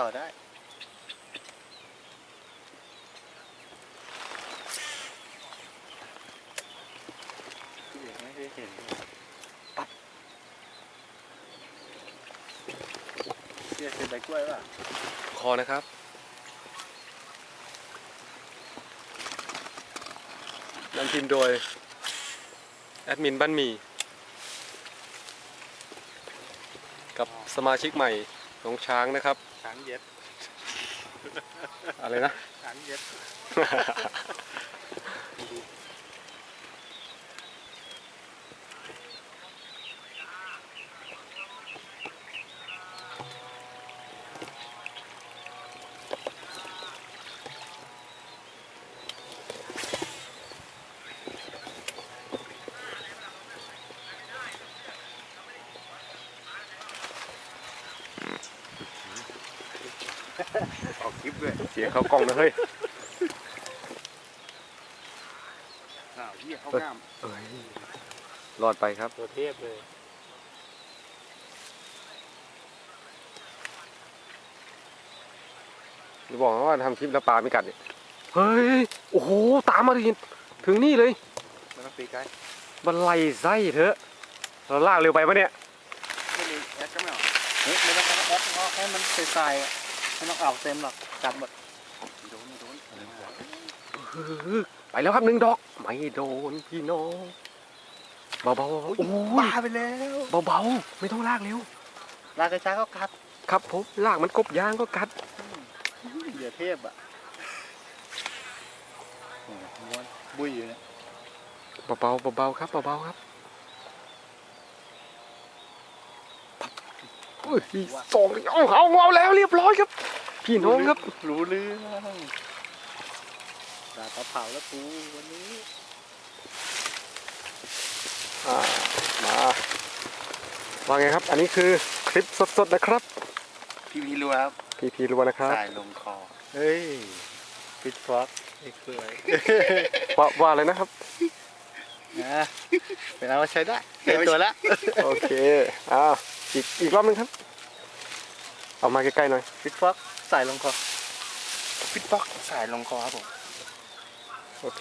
ต่อได้พี่เอกไม่ได้เห็นปั๊บเรียกเป็นใบกล้วยป่ะ คอนะครับ นำทีมโดย แอดมินบ้านหมี กับสมาชิกใหม่ ของช้างนะครับ ช้างเย็ด อะไรนะ ช้างเย็ด ออกคลิปด้วยเสียงเข้ากล้องนะเฮ้ยอ้าวเหี้ยเข้าง่ามเอ้ยรอดไปครับ ตัวเทพเลยจะบอกว่าทำคลิปแล้วปลาไม่กัดเนี่ยเฮ้ย โอ้โห ตามมาถึงถึงนี่เลยไม่ต้องตีไกลบันไลไส้เถอะ เราลากเร็วไปปะเนี่ย ไม่มีแอดก็ไม่ออกเฮ้ยไม่ต้องแอดงอกให้มันใสๆอะ ไม่ต้องออกเต็มหรอกกัดหมดโดนโดนไปแล้วครับหนึ่งดอกไม่โดนพี่น้องเบาๆเบาๆโอ้ยบ้าไปแล้วเบาๆไม่ต้องลากเร็วลากกระช้าก็กัดครับผมลากมันกบยางก็กัดเหยื่อเทพอะโอ้โหม้วนบุยอยู่เนี่ยเบาๆเบาๆครับเบาๆครับ เฮ้ยสองเอาเอาเอาแล้วเรียบร้อยครับ พี่น้องครับรู้เรื่องดาบเผาแล้วกูวันนี้อ่ามาว่าไงครับ อันนี้คือคลิปสดๆนะครับ พี่พีรู้ครับ พีพีรัวนะครับสายลงคอ เฮ้ยปิดฟล็อกไอ้เคยว่าว่าอะไรนะครับ นะเป็นเอาใช้ได้เห็นตัวละโอเคอ่าอีกอีกรอบนึงครับเอามาใกล้ๆหน่อยปิดฟล็อกสายลงคอปิดฟล็อกสายลงคอครับผมโอเค